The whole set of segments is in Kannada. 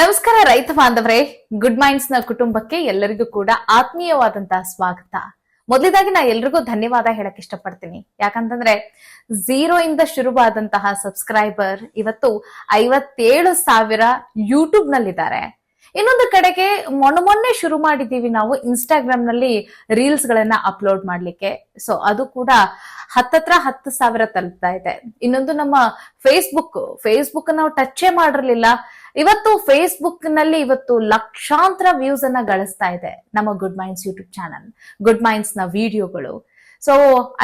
ನಮಸ್ಕಾರ ರೈತ ಬಾಂಧವರೇ. ಗುಡ್ ಮೈಂಡ್ಸ್ನ ಕುಟುಂಬಕ್ಕೆ ಎಲ್ಲರಿಗೂ ಕೂಡ ಆತ್ಮೀಯವಾದಂತಹ ಸ್ವಾಗತ. ಮೊದಲಿದಾಗಿ ನಾ ಎಲ್ರಿಗೂ ಧನ್ಯವಾದ ಹೇಳಕ್ ಇಷ್ಟಪಡ್ತೀನಿ. ಯಾಕಂತಂದ್ರೆ ಝೀರೋ ಇಂದ ಶುರುವಾದಂತಹ ಸಬ್ಸ್ಕ್ರೈಬರ್ ಇವತ್ತು ಐವತ್ತೇಳು ಸಾವಿರ ಯೂಟ್ಯೂಬ್ ನಲ್ಲಿದ್ದಾರೆ. ಇನ್ನೊಂದು ಕಡೆಗೆ ಮೊನ್ನೆ ಮೊನ್ನೆ ಶುರು ಮಾಡಿದ್ದೀವಿ ನಾವು ಇನ್ಸ್ಟಾಗ್ರಾಮ್ನಲ್ಲಿ ರೀಲ್ಸ್ ಗಳನ್ನ ಅಪ್ಲೋಡ್ ಮಾಡ್ಲಿಕ್ಕೆ. ಸೊ ಅದು ಕೂಡ ಹತ್ತತ್ರ ಹತ್ತು ಸಾವಿರ ತಲುಪ್ತಾ ಇದೆ. ಇನ್ನೊಂದು ನಮ್ಮ ಫೇಸ್ಬುಕ್ ಫೇಸ್ಬುಕ್ ನಾವು ಟಚ್ಚೇ ಮಾಡಿರ್ಲಿಲ್ಲ. ಇವತ್ತು ಫೇಸ್ಬುಕ್ನಲ್ಲಿ ಇವತ್ತು ಲಕ್ಷಾಂತರ ವ್ಯೂಸ್ ಅನ್ನ ಗಳಿಸ್ತಾ ಇದೆ ನಮ್ಮ Good Minds YouTube channel, Good ಮೈಂಡ್ಸ್ನ ವಿಡಿಯೋಗಳು. ಸೊ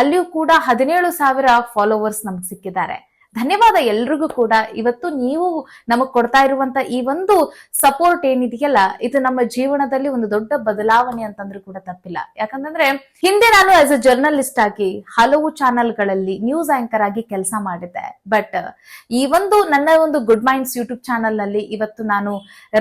ಅಲ್ಲಿಯೂ ಕೂಡ ಹದಿನೇಳು ಸಾವಿರ ಫಾಲೋವರ್ಸ್ ನಮ್ಗೆ ಸಿಕ್ಕಿದ್ದಾರೆ. ಧನ್ಯವಾದ ಎಲ್ರಿಗೂ ಕೂಡ. ಇವತ್ತು ನೀವು ನಮಗ್ ಕೊಡ್ತಾ ಇರುವಂತ ಈ ಒಂದು ಸಪೋರ್ಟ್ ಏನಿದೆಯಲ್ಲ, ಇದು ನಮ್ಮ ಜೀವನದಲ್ಲಿ ಒಂದು ದೊಡ್ಡ ಬದಲಾವಣೆ ಅಂತಂದ್ರೂ ಕೂಡ ತಪ್ಪಿಲ್ಲ. ಯಾಕಂತಂದ್ರೆ, ಹಿಂದೆ ನಾನು ಆಸ್ ಅ ಜರ್ನಲಿಸ್ಟ್ ಆಗಿ ಹಲವು ಚಾನೆಲ್ಗಳಲ್ಲಿ ನ್ಯೂಸ್ ಆಂಕರ್ ಆಗಿ ಕೆಲಸ ಮಾಡಿದ್ದೆ. ಬಟ್ ಈ ಒಂದು ನನ್ನ ಒಂದು ಗುಡ್ ಮೈಂಡ್ಸ್ ಯೂಟ್ಯೂಬ್ ಚಾನೆಲ್ನಲ್ಲಿ ಇವತ್ತು ನಾನು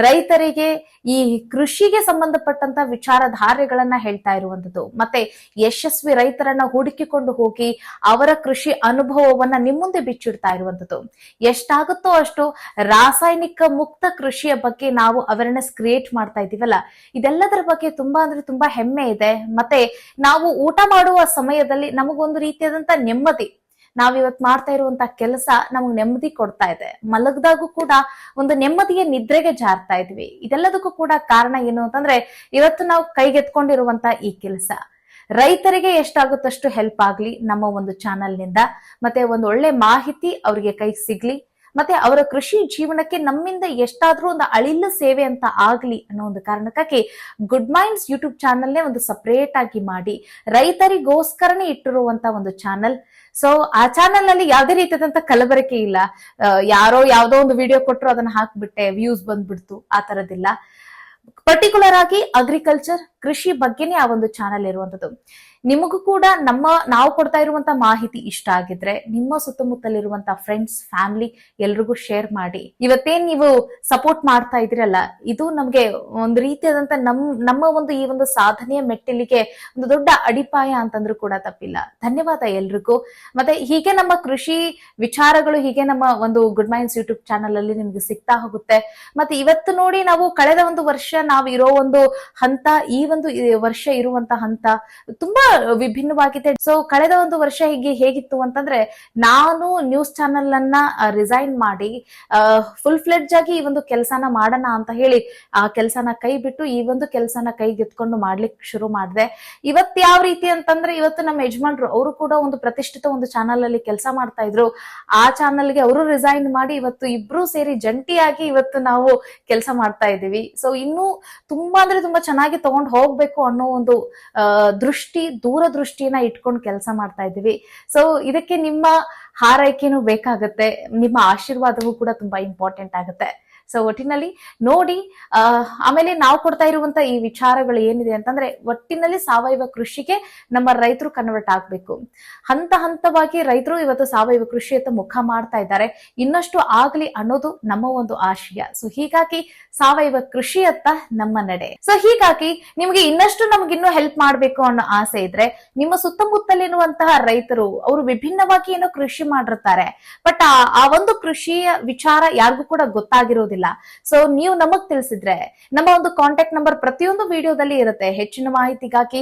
ರೈತರಿಗೆ ಈ ಕೃಷಿಗೆ ಸಂಬಂಧಪಟ್ಟಂತ ವಿಚಾರಧಾರೆಗಳನ್ನ ಹೇಳ್ತಾ ಇರುವಂತದ್ದು ಮತ್ತೆ ಯಶಸ್ವಿ ರೈತರನ್ನ ಹುಡುಕಿಕೊಂಡು ಹೋಗಿ ಅವರ ಕೃಷಿ ಅನುಭವವನ್ನ ನಿಮ್ಮ ಮುಂದೆ ಬಿಚ್ಚಿಡ್ತಾ ಇರುವಂತದ್ದು ಎಷ್ಟಾಗುತ್ತೋ ಅಷ್ಟು ರಾಸಾಯನಿಕ ಮುಕ್ತ ಕೃಷಿಯ ಬಗ್ಗೆ ನಾವು ಅವೇರ್ನೆಸ್ ಕ್ರಿಯೇಟ್ ಮಾಡ್ತಾ ಇದೀವಲ್ಲ ಇದೆಲ್ಲದರ ಬಗ್ಗೆ ತುಂಬಾ ಅಂದ್ರೆ ತುಂಬಾ ಹೆಮ್ಮೆ ಇದೆ. ಮತ್ತೆ ನಾವು ಊಟ ಮಾಡುವ ಸಮಯದಲ್ಲಿ ನಮಗೊಂದು ರೀತಿಯಾದಂತ ನೆಮ್ಮದಿ. ನಾವಿವತ್ ಮಾಡ್ತಾ ಇರುವಂತ ಕೆಲಸ ನಮಗ್ ನೆಮ್ಮದಿ ಕೊಡ್ತಾ ಇದೆ. ಮಲಗದಾಗೂ ಕೂಡ ಒಂದು ನೆಮ್ಮದಿಯ ನಿದ್ರೆಗೆ ಜಾರ್ತಾ ಇದ್ವಿ. ಇದೆಲ್ಲದಕ್ಕೂ ಕೂಡ ಕಾರಣ ಏನು ಅಂತಂದ್ರೆ, ಇವತ್ತು ನಾವು ಕೈಗೆತ್ಕೊಂಡಿರುವಂತ ಈ ಕೆಲಸ. ರೈತರಿಗೆ ಎಷ್ಟಾಗುತ್ತಷ್ಟು ಹೆಲ್ಪ್ ಆಗ್ಲಿ ನಮ್ಮ ಒಂದು ಚಾನೆಲ್ನಿಂದ. ಮತ್ತೆ ಒಂದು ಒಳ್ಳೆ ಮಾಹಿತಿ ಅವರಿಗೆ ಕೈ ಸಿಗ್ಲಿ. ಮತ್ತೆ ಅವರ ಕೃಷಿ ಜೀವನಕ್ಕೆ ನಮ್ಮಿಂದ ಎಷ್ಟಾದ್ರೂ ಒಂದು ಅಳಿಲ್ಲ ಸೇವೆ ಅಂತ ಆಗ್ಲಿ ಅನ್ನೋ ಒಂದು ಕಾರಣಕ್ಕಾಗಿ ಗುಡ್ ಮೈಂಡ್ಸ್ ಯೂಟ್ಯೂಬ್ ಚಾನಲ್ನೇ ಒಂದು ಸಪರೇಟ್ ಆಗಿ ಮಾಡಿ ರೈತರಿಗೋಸ್ಕರನೇ ಇಟ್ಟಿರುವಂತ ಒಂದು ಚಾನಲ್ ಸೊ ಆ ಚಾನಲ್ನಲ್ಲಿ ಯಾವುದೇ ರೀತಿಯಾದಂತ ಕಲಬರಕೆ ಇಲ್ಲ. ಯಾರೋ ಯಾವ್ದೋ ಒಂದು ವಿಡಿಯೋ ಕೊಟ್ಟರು ಅದನ್ನ ಹಾಕ್ಬಿಟ್ಟೆ ವ್ಯೂಸ್ ಬಂದ್ಬಿಡ್ತು, ಆ ತರದಿಲ್ಲ ಪರ್ಟಿಕ್ಯುಲರ್ ಆಗಿ ಅಗ್ರಿಕಲ್ಚರ್ ಕೃಷಿ ಬಗ್ಗೆನೇ ಆ ಒಂದು ಚಾನಲ್ ಇರುವಂತದ್ದು ನಿಮಗೂ ಕೂಡ ನಮ್ಮ, ನಾವು ಕೊಡ್ತಾ ಇರುವಂತ ಮಾಹಿತಿ ಇಷ್ಟ ಆಗಿದ್ರೆ ನಿಮ್ಮ ಸುತ್ತಮುತ್ತಲಿರುವಂತ ಫ್ರೆಂಡ್ಸ್ ಫ್ಯಾಮಿಲಿ ಎಲ್ರಿಗೂ ಶೇರ್ ಮಾಡಿ. ಇವತ್ತೇನ್ ನೀವು ಸಪೋರ್ಟ್ ಮಾಡ್ತಾ ಇದ್ರಲ್ಲ ಇದು ನಮ್ಗೆ ಒಂದು ರೀತಿಯಾದಂತ ನಮ್, ನಮ್ಮ ಒಂದು ಈ ಒಂದು ಸಾಧನೆಯ ಮೆಟ್ಟಿಲಿಗೆ ಒಂದು ದೊಡ್ಡ ಅಡಿಪಾಯ ಅಂತಂದ್ರೂ ಕೂಡ ತಪ್ಪಿಲ್ಲ. ಧನ್ಯವಾದ ಎಲ್ರಿಗೂ. ಮತ್ತೆ ಹೀಗೆ ನಮ್ಮ ಕೃಷಿ ವಿಚಾರಗಳು, ಹೀಗೆ ನಮ್ಮ ಒಂದು ಗುಡ್ ಮೈನ್ಸ್ ಯೂಟ್ಯೂಬ್ ಚಾನಲ್ ಅಲ್ಲಿ ನಿಮ್ಗೆ ಸಿಗ್ತಾ ಹೋಗುತ್ತೆ. ಮತ್ತೆ ಇವತ್ತು ನೋಡಿ ನಾವು ಕಳೆದ ಒಂದು ವರ್ಷ ನಾವು ಇರೋ ಒಂದು ಹಂತ, ಈ ಈ ವರ್ಷ ಇರುವಂತ ಹಂತ ತುಂಬಾ ವಿಭಿನ್ನವಾಗಿದೆ. ಸೊ ಕಳೆದ ಒಂದು ವರ್ಷ ಹೀಗೆ ಹೇಗಿತ್ತು ಅಂತಂದ್ರೆ, ನಾನು ನ್ಯೂಸ್ ಚಾನೆಲ್ ಅನ್ನ ರಿಸೈನ್ ಮಾಡಿ ಫುಲ್ ಫ್ಲೆಡ್ಜ್ ಆಗಿ ಈ ಒಂದು ಕೆಲಸನ ಮಾಡೋಣ ಅಂತ ಹೇಳಿ, ಆ ಕೆಲಸನ ಕೈ ಬಿಟ್ಟು ಈ ಒಂದು ಕೆಲಸನ ಕೈಗೆತ್ಕೊಂಡು ಮಾಡ್ಲಿಕ್ಕೆ ಶುರು ಮಾಡಿದೆ. ಇವತ್ ಯಾವ ರೀತಿ ಅಂತಂದ್ರೆ, ಇವತ್ತು ನಮ್ಮ ಯಜಮಾನ್ರು ಅವರು ಕೂಡ ಒಂದು ಪ್ರತಿಷ್ಠಿತ ಒಂದು ಚಾನಲ್ ಅಲ್ಲಿ ಕೆಲಸ ಮಾಡ್ತಾ ಇದ್ರು. ಆ ಚಾನಲ್ಗೆ ಅವರು ರಿಸೈನ್ ಮಾಡಿ ಇವತ್ತು ಇಬ್ರು ಸೇರಿ ಜಂಟಿಯಾಗಿ ಇವತ್ತು ನಾವು ಕೆಲಸ ಮಾಡ್ತಾ ಇದ್ದೀವಿ. ಸೊ ಇನ್ನು ತುಂಬಾ ಅಂದ್ರೆ ತುಂಬಾ ಚೆನ್ನಾಗಿ ತಗೊಂಡು ಹೋಗ್ಬೇಕು ಅನ್ನೋ ಒಂದು ದೃಷ್ಟಿ, ದೂರದೃಷ್ಟಿಯನ್ನ ಇಟ್ಕೊಂಡು ಕೆಲಸ ಮಾಡ್ತಾ ಇದ್ದೀವಿ. ಸೊ ಇದಕ್ಕೆ ನಿಮ್ಮ ಹಾರೈಕೆನೂ ಬೇಕಾಗುತ್ತೆ. ನಿಮ್ಮ ಆಶೀರ್ವಾದವೂ ಕೂಡ ತುಂಬಾ ಇಂಪಾರ್ಟೆಂಟ್ ಆಗುತ್ತೆ. ಸೊ ಒಟ್ಟಿನಲ್ಲಿ ನೋಡಿ ಆಮೇಲೆ ನಾವು ಕೊಡ್ತಾ ಇರುವಂತ ಈ ವಿಚಾರಗಳು ಏನಿದೆ ಅಂತಂದ್ರೆ, ಒಟ್ಟಿನಲ್ಲಿ ಸಾವಯವ ಕೃಷಿಗೆ ನಮ್ಮ ರೈತರು ಕನ್ವರ್ಟ್ ಆಗ್ಬೇಕು. ಹಂತ ಹಂತವಾಗಿ ರೈತರು ಇವತ್ತು ಸಾವಯವ ಕೃಷಿಯತ್ತ ಮುಖ ಮಾಡ್ತಾ ಇದ್ದಾರೆ. ಇನ್ನಷ್ಟು ಆಗ್ಲಿ ಅನ್ನೋದು ನಮ್ಮ ಒಂದು ಆಶಯ. ಸೊ ಹೀಗಾಗಿ ಸಾವಯವ ಕೃಷಿಯತ್ತ ನಮ್ಮ ನಡೆ. ಸೊ ಹೀಗಾಗಿ ನಿಮ್ಗೆ ಇನ್ನಷ್ಟು ನಮ್ಗಿನ್ನೂ ಹೆಲ್ಪ್ ಮಾಡ್ಬೇಕು ಅನ್ನೋ ಆಸೆ ಇದ್ರೆ, ನಿಮ್ಮ ಸುತ್ತಮುತ್ತಲಿರುವಂತಹ ರೈತರು, ಅವರು ವಿಭಿನ್ನವಾಗಿ ಏನೋ ಕೃಷಿ ಮಾಡಿರ್ತಾರೆ ಬಟ್ ಆ ಒಂದು ಕೃಷಿಯ ವಿಚಾರ ಯಾರಿಗೂ ಕೂಡ ಗೊತ್ತಾಗಿರೋದಿಲ್ಲ. ಸೊ ನೀವು ನಮಗ್ ತಿಳಿಸಿದ್ರೆ, ನಮ್ಮ ಒಂದು ಕಾಂಟ್ಯಾಕ್ಟ್ ನಂಬರ್ ಪ್ರತಿಯೊಂದು ವಿಡಿಯೋದಲ್ಲಿ ಇರುತ್ತೆ. ಹೆಚ್ಚಿನ ಮಾಹಿತಿಗಾಗಿ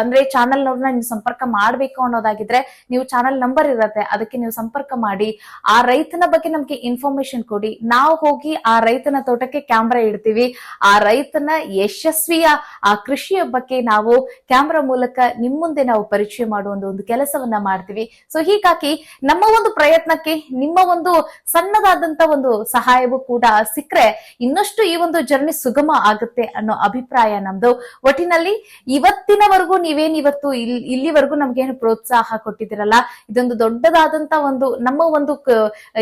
ಅಂದ್ರೆ ಚಾನಲ್ ನವ್ರನ್ನ ನೀವು ಸಂಪರ್ಕ ಮಾಡ್ಬೇಕು ಅನ್ನೋದಾಗಿದ್ರೆ, ನೀವು ಚಾನಲ್ ನಂಬರ್ ಇರುತ್ತೆ. ಅದಕ್ಕೆ ನೀವು ಸಂಪರ್ಕ ಮಾಡಿ. ಆ ರೈತನ ಬಗ್ಗೆ ನಮ್ಗೆ ಇನ್ಫಾರ್ಮೇಶನ್ ಕೊಡಿ. ನಾವು ಹೋಗಿ ಆ ರೈತನ ತೋಟಕ್ಕೆ ಕ್ಯಾಮ್ರಾ ಇಡ್ತೀವಿ. ಆ ರೈತನ ಯಶಸ್ವಿಯ, ಆ ಕೃಷಿಯ ಬಗ್ಗೆ ನಾವು ಕ್ಯಾಮ್ರಾ ಮೂಲಕ ನಿಮ್ ಮುಂದೆ ನಾವು ಪರಿಚಯ ಮಾಡುವ ಒಂದು ಕೆಲಸವನ್ನ ಮಾಡ್ತೀವಿ. ಸೊ ಹೀಗಾಗಿ ನಮ್ಮ ಒಂದು ಪ್ರಯತ್ನಕ್ಕೆ, ನಿಮ್ಮ ಒಂದು ಸಣ್ಣದಾದಂತ ಒಂದು ಸಹಾಯವೂ ಕೂಡ ಸಿಕ್ಕರೆ ಇನ್ನಷ್ಟು ಈ ಒಂದು ಜರ್ನಿ ಸುಗಮ ಆಗುತ್ತೆ ಅನ್ನೋ ಅಭಿಪ್ರಾಯ ನಮ್ದು. ಒಟ್ಟಿನಲ್ಲಿ ಇವತ್ತಿನವರೆಗೂ ನೀವೇನ್ ಇವತ್ತು ಇಲ್- ಇಲ್ಲಿವರೆಗೂ ನಮ್ಗೇನು ಪ್ರೋತ್ಸಾಹ ಕೊಟ್ಟಿದ್ದೀರಲ್ಲ, ಇದೊಂದು ದೊಡ್ಡದಾದಂತ ಒಂದು, ನಮ್ಮ ಒಂದು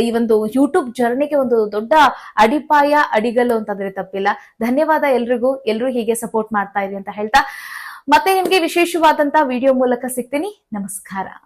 ಈ ಒಂದು ಯೂಟ್ಯೂಬ್ ಜರ್ನಿಗೆ ಒಂದು ದೊಡ್ಡ ಅಡಿಪಾಯ, ಅಡಿಗಲ್ಲು ಅಂತಂದ್ರೆ ತಪ್ಪಿಲ್ಲ. ಧನ್ಯವಾದ ಎಲ್ರಿಗೂ, ಎಲ್ರು ಹೀಗೆ ಸಪೋರ್ಟ್ ಮಾಡ್ತಾ ಇರಿ ಅಂತ ಹೇಳ್ತಾ, ಮತ್ತೆ ನಿಮ್ಗೆ ವಿಶೇಷವಾದಂತ ವಿಡಿಯೋ ಮೂಲಕ ಸಿಗ್ತೀನಿ. ನಮಸ್ಕಾರ.